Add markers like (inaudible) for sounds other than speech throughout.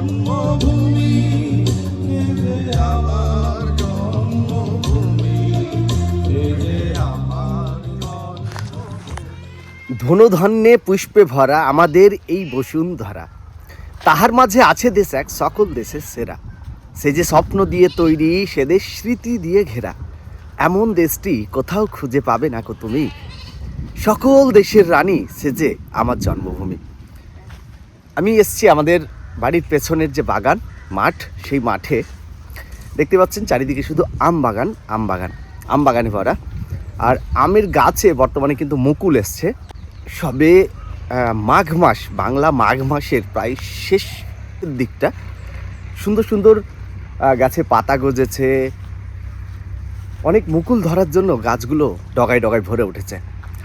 জন্মভূমি ধনুধন্যে পুষ্পে ভরা আমাদের এই বসুন্ধরা। তাহার মাঝে আছে দেশ এক, সকল দেশের সেরা। সে যে স্বপ্ন দিয়ে তৈরি, সে দেশ স্মৃতি দিয়ে ঘেরা। এমন দেশটি কোথাও খুঁজে পাবে না কো তুমি। সকল দেশের রানী সে যে আমার জন্মভূমি। আমি এসছি আমাদের বাড়ির পেছনের যে বাগান, মাঠ, সেই মাঠে দেখতে পাচ্ছেন চারিদিকে শুধু আম বাগান আম বাগান, আম বাগানে ভরা। আর আমের গাছে বর্তমানে কিন্তু মুকুল এসছে। সবে মাঘ মাস, বাংলা মাঘ মাসের প্রায় শেষ দিকটা। সুন্দর সুন্দর গাছে পাতা গজেছে। অনেক মুকুল ধরার জন্য গাছগুলো ডগায় ডগায় ভরে উঠেছে।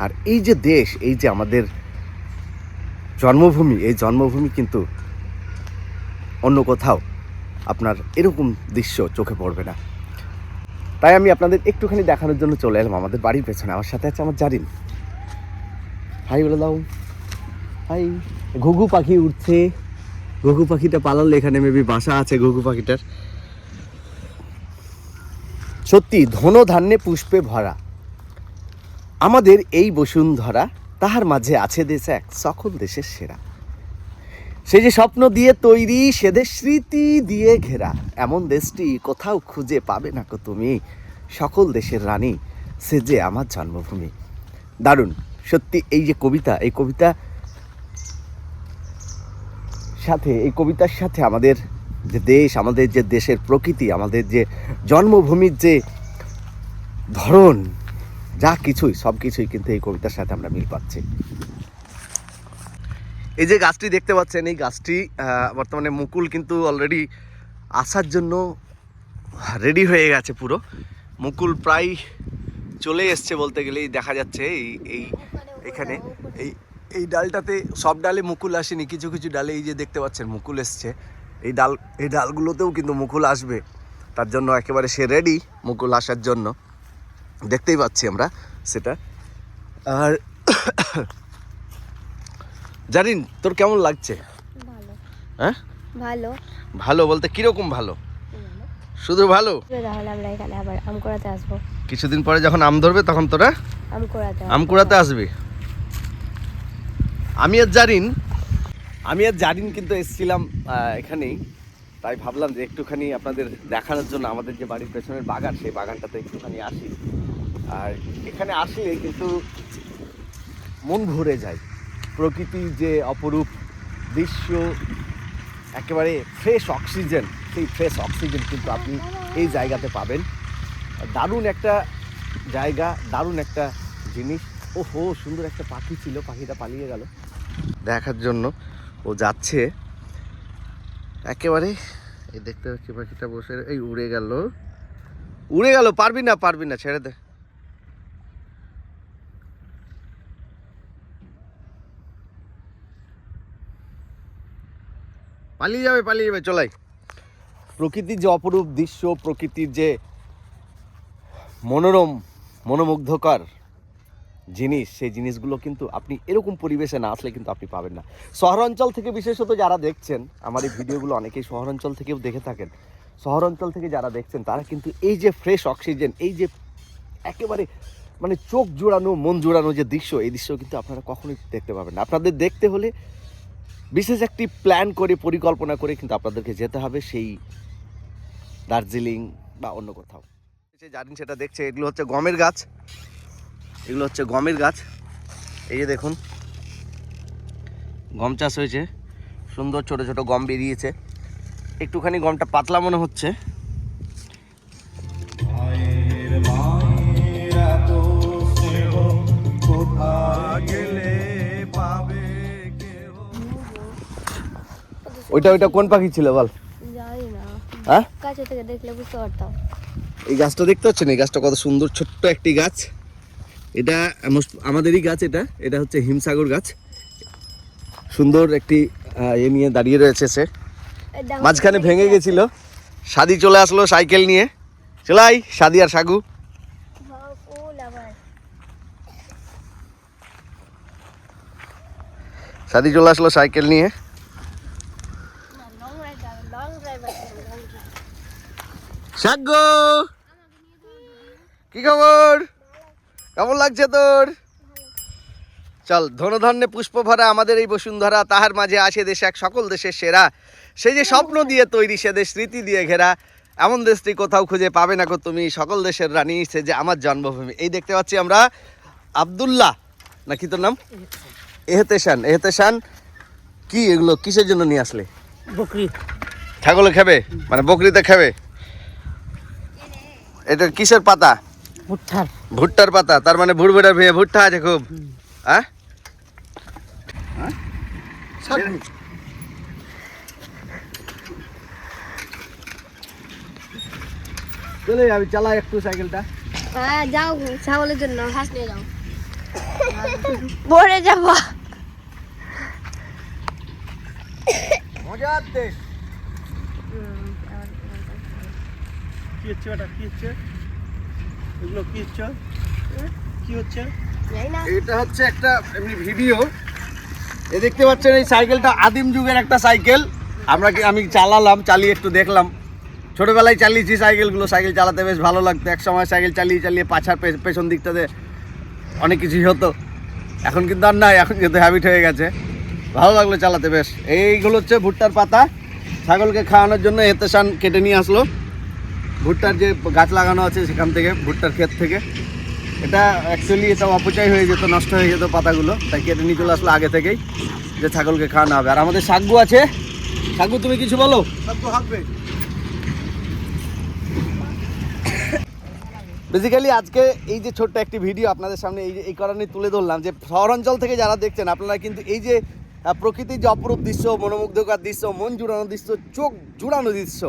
আর এই যে দেশ, এই যে আমাদের জন্মভূমি, এই জন্মভূমি কিন্তু অন্য কোথাও আপনার এরকম দৃশ্য চোখে পড়বে না। তাই আমি আপনাদের একটুখানি দেখানোর জন্য চলে এলাম আমাদের বাড়ির পেছনে। আমার সাথে আছে আমার জারিন। হাই বলে দাও। হাই। ঘুঘু পাখি উঠছে। ঘুঘু পাখিটা পালালে এখানে মেবি বাসা আছে ঘুঘু পাখিটার। সত্যি, ধন ধান্যে পুষ্পে ভরা। আমাদের এই বসুন্ধরা তাহার মাঝে আছে দেশ এক সকল দেশের সেরা। সে যে স্বপ্ন দিয়ে তৈরি, সে দেশ স্মৃতি দিয়ে ঘেরা। এমন দেশটি কোথাও খুঁজে পাবে না কো তুমি। সকল দেশের রানী, সে যে আমার জন্মভূমি। দারুণ, সত্যি এই যে কবিতা, এই কবিতা সাথে, এই কবিতার সাথে আমাদের যে দেশ, আমাদের যে দেশের প্রকৃতি, আমাদের যে জন্মভূমির যে ধরন, যা কিছুই সব কিছুই কিন্তু এই কবিতার সাথে আমরা মিল পাচ্ছি। এই যে গাছটি দেখতে পাচ্ছেন, এই গাছটি বর্তমানে মুকুল কিন্তু অলরেডি আসার জন্য রেডি হয়ে গেছে পুরো। মুকুল প্রায় চলে এসছে বলতে গেলেই দেখা যাচ্ছে এই এই, এখানে। এই এই ডালটাতে সব ডালে মুকুল আসেনি, কিছু কিছু ডালে এই যে দেখতে পাচ্ছেন মুকুল এসছে। এই ডাল, এই ডালগুলোতেও কিন্তু মুকুল আসবে। তার জন্য একেবারে সে রেডি মুকুল আসার জন্য। দেখতেই পাচ্ছি আমরা সেটা। আর জানিন তোর কেমন লাগছে? ভালো। হ্যাঁ? ভালো। ভালো বলতে কীরকম ভালো? শুধু ভালো? তাহলে আমরা এখানে আবার আম কুড়াতে আসব। কিছুদিন পরে যখন আম ধরবে তখন তোরা আম কুড়াতে আম কুড়াতে আসবি। আমি আর জারিন আমি আর জারিন কিন্তু এসেছিলাম এখানেই। তাই ভাবলাম যে একটুখানি আপনাদের দেখানোর জন্য আমাদের যে বাড়ির পেছনের বাগান সেই বাগানটাতে একটুখানি আসি। আর এখানে আসলে কিন্তু মন ভরে যায়। প্রকৃতির যে অপরূপ দৃশ্য, একেবারে ফ্রেশ অক্সিজেন সেই ফ্রেশ অক্সিজেন কিন্তু আপনি এই জায়গাতে পাবেন। দারুণ একটা জায়গা, দারুণ একটা জিনিস। ও হো সুন্দর একটা পাখি ছিল, পাখিটা পালিয়ে গেল। দেখার জন্য ও যাচ্ছে। একেবারে এই দেখতে পাচ্ছি পাখিটা বসে, এই উড়ে গেল। উড়ে গেল, পারবি না পারবি না, ছেড়ে দে। পালিয়ে যাবে পালিয়ে যাবে, চলাই। প্রকৃতির যে অপরূপ দৃশ্য, প্রকৃতির যে মনোরম, মনোমুগ্ধকর জিনিস, সেই জিনিসগুলো কিন্তু আপনি এরকম পরিবেশে না আসলে কিন্তু আপনি পাবেন না। শহরাঞ্চল থেকে বিশেষত যারা দেখছেন, আমার এই ভিডিওগুলো অনেকেই শহরাঞ্চল থেকেও দেখে থাকেন। শহরাঞ্চল থেকে যারা দেখছেন, তারা কিন্তু এই যে ফ্রেশ অক্সিজেন এই যে একেবারে মানে চোখ জোড়ানো, মন জোড়ানো যে দৃশ্য, এই দৃশ্য কিন্তু আপনারা কখনোই দেখতে পাবেন না। আপনাদের দেখতে হলে বিশেষ একটি প্ল্যান করে, পরিকল্পনা করে কিন্তু আপনাদেরকে যেতে হবে সেই দার্জিলিং বা অন্য কোথাও। যে জানেন সেটা দেখছে, এগুলো হচ্ছে গমের গাছ। এগুলো হচ্ছে গমের গাছ। এই যে দেখুন, গম চাষ হয়েছে। সুন্দর ছোট ছোট গম বেরিয়েছে। একটুখানি গমটা পাতলা মনে হচ্ছে। মায়ের ওইটা ওইটা কোন পাখি ছিল বল? জানি না হ্যাঁ? কাছে থেকে দেখলে বুঝতে পারতাম। এই গাছটা দেখতে পাচ্ছেন? এই গাছটা কত সুন্দর ছোট্ট একটি গাছ। এটা আমাদেরই গাছ এটা। এটা হচ্ছে হিমসাগর গাছ। সুন্দর একটি এ নিয়ে দাঁড়িয়ে রয়েছে সে। মাঝখানে ভেঙে গেছিল। সাদি চলে আসলো সাইকেল নিয়ে। চলাই সাদি আর সাগু। সাদি চলে আসলো সাইকেল নিয়ে না, নোংরা গাছ সাগ্য কি খবর? কেমন লাগছে তোর? চল ধনধন্যে পুষ্প ভরা আমাদের এই বসুন্ধরা তাহার মাঝে আসে দেশ এক সকল দেশের সেরা। সেই যে স্বপ্ন দিয়ে তৈরি সে দেশ স্মৃতি দিয়ে ঘেরা। এমন দেশটি কোথাও খুঁজে পাবে না গো তুমি সকল দেশের রানী সে যে আমার জন্মভূমি। এই দেখতে পাচ্ছি আমরা আব্দুল্লাহ নাকি তোর নাম? এহতেশান এহতেশান কি এগুলো কিসের জন্য নিয়ে আসলে? বকরি। ছাগলে খাবে? মানে বকরিতে খাবে? এটা কিসের পাতা? ভুট্টার। ভুট্টার পাতা তার মানে ভুড়ভুড়া ভেঙে ভুট্টা আছে খুব। হ্যাঁ? চলে যাবি চালা একটু সাইকেলটা। হ্যাঁ যাও ছাগলের জন্য হাঁস নিয়ে যাও। (laughs) পরে যাব। মজার দেশ। কি হচ্ছে ওটা কি হচ্ছে? এগুলো কি হচ্ছে? কি হচ্ছে? না। এটা হচ্ছে একটা এমনি ভিডিও। এ দেখতে পাচ্ছেন এই সাইকেলটা আদিম যুগের একটা সাইকেল। আমরা কি আমি চালালাম চালিয়ে একটু দেখলাম। ছোটবেলায় চালিয়েছি সাইকেলগুলো সাইকেল চালাতে বেশ ভালো লাগতো। এক সময় সাইকেল চালিয়ে চালিয়ে পাছার পেছন দিকটাতে অনেক কিছুই হতো। এখন কিন্তু আর নাই এখন কিন্তু হ্যাবিট হয়ে গেছে। ভালো লাগল চালাতে বেশ। এইগুলো হচ্ছে ভুট্টার পাতা। ছাগলকে খাওয়ানোর জন্য এতে সান কেটে নিয়ে আসলো। ভুট্টার যে গাছ লাগানো আছে সেখান থেকে ভুট্টার ক্ষেত থেকে। এটা অ্যাকচুয়ালি এটা অপচয় হয়ে যেত নষ্ট হয়ে যেত পাতাগুলো। তাই কেটে নিয়ে চলে আসলো আগে থেকেই যে ছাগলকে খাওয়ানো হবে। আর আমাদের শাকগু আছে। শাকগু তুমি কিছু বলো? হাঁকবে বেসিক্যালি আজকে এই যে ছোট্ট একটি ভিডিও আপনাদের সামনে এই যে এই কারণে তুলে ধরলাম যে শহরাঞ্চল থেকে যারা দেখছেন আপনারা কিন্তু এই যে প্রকৃতির যে অপরূপ দৃশ্য মনোমুগ্ধকর দৃশ্য মন জুড়ানো দৃশ্য চোখ জুড়ানো দৃশ্য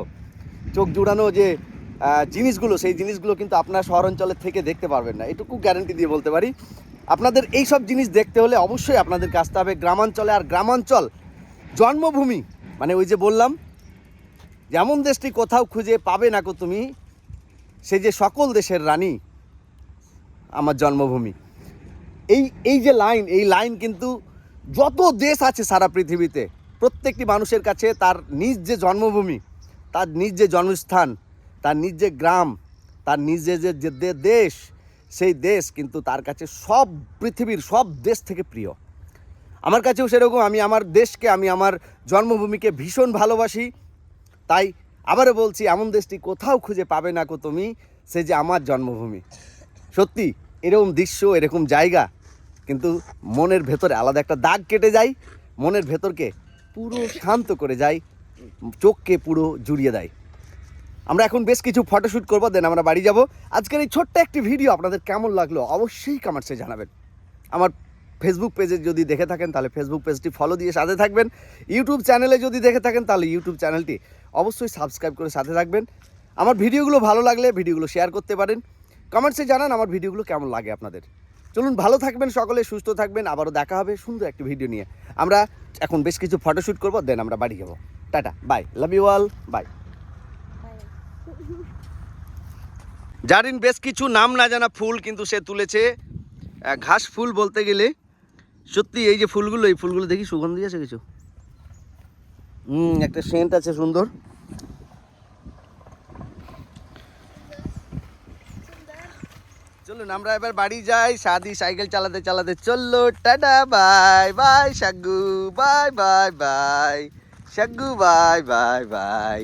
চোখ জুড়ানো যে জিনিসগুলো, সেই জিনিসগুলো কিন্তু আপনারা শহরাঞ্চলের থেকে দেখতে পারবেন না। এটুকু গ্যারান্টি দিয়ে বলতে পারি। আপনাদের এই সব জিনিস দেখতে হলে অবশ্যই আপনাদের আসতে হবে গ্রামাঞ্চলে। আর গ্রামাঞ্চল জন্মভূমি মানে ওই যে বললাম, যেমন দেশটি কোথাও খুঁজে পাবে না কো তুমি, সে যে সকল দেশের রানী, আমার জন্মভূমি। এই এই যে লাইন, এই লাইন কিন্তু যত দেশ আছে সারা পৃথিবীতে, প্রত্যেকটি মানুষের কাছে তার নিজ যে জন্মভূমি, তার নিজ যে জন্মস্থান তার নিজ যে গ্রাম, তার নিজ যে যে দেশ, সেই দেশ কিন্তু তার কাছে সব পৃথিবীর সব দেশ থেকে প্রিয়। আমার কাছেও সেরকম, আমি আমার দেশকে, আমি আমার জন্মভূমিকে ভীষণ ভালোবাসি। তাই আবারও বলছি, এমন দেশটি কোথাও খুঁজে পাবে না কো তুমি, সে যে আমার জন্মভূমি। সত্যি, এরকম দৃশ্য, এরকম জায়গা, কিন্তু মনের ভেতরে আলাদা একটা দাগ কেটে যায়, মনের ভেতরকে পুরো শান্ত করে যায়, চোখকে পুরো জুড়িয়ে দেয়। আমরা এখন বেশ কিছু ফটোশ্যুট করব দেন আমরা বাড়ি যাব। আজকের এই ছোট্ট একটি ভিডিও আপনাদের কেমন লাগল অবশ্যই কমেন্টসে জানাবেন। আমার ফেসবুক পেজে যদি দেখে থাকেন, তাহলে ফেসবুক পেজটি ফলো দিয়ে সাথে থাকবেন। ইউটিউব চ্যানেলে যদি দেখে থাকেন, তাহলে ইউটিউব চ্যানেলটি অবশ্যই সাবস্ক্রাইব করে সাথে থাকবেন। আমার ভিডিওগুলো ভালো লাগলে ভিডিওগুলো শেয়ার করতে পারেন। কমেন্টসে জানান আমার ভিডিওগুলো কেমন লাগে আপনাদের। চলুন, ভালো থাকবেন সকলে, সুস্থ থাকবেন। আবারও দেখা হবে সুন্দর একটি ভিডিও নিয়ে। আমরা এখন বেশ কিছু ফটোশ্যুট করব দেন আমরা বাড়ি যাব। Tata bye love you all bye Zarin বেশ কিছু নাম না জানা ফুল কিন্তু সে তুলেছে। ঘাস ফুল বলতে গেলে, সত্যি এই যে ফুলগুলো, এই ফুলগুলো দেখি সুগন্ধি আছে কিছু? হুম, একটা সেন্ট আছে সুন্দর। চলুন, আমরা এবার বাড়ি যাই, সাদি সাইকেল চালাতে চালাতে চলল। Tata, bye bye, Sagu, bye bye bye, Sagu, bye bye bye.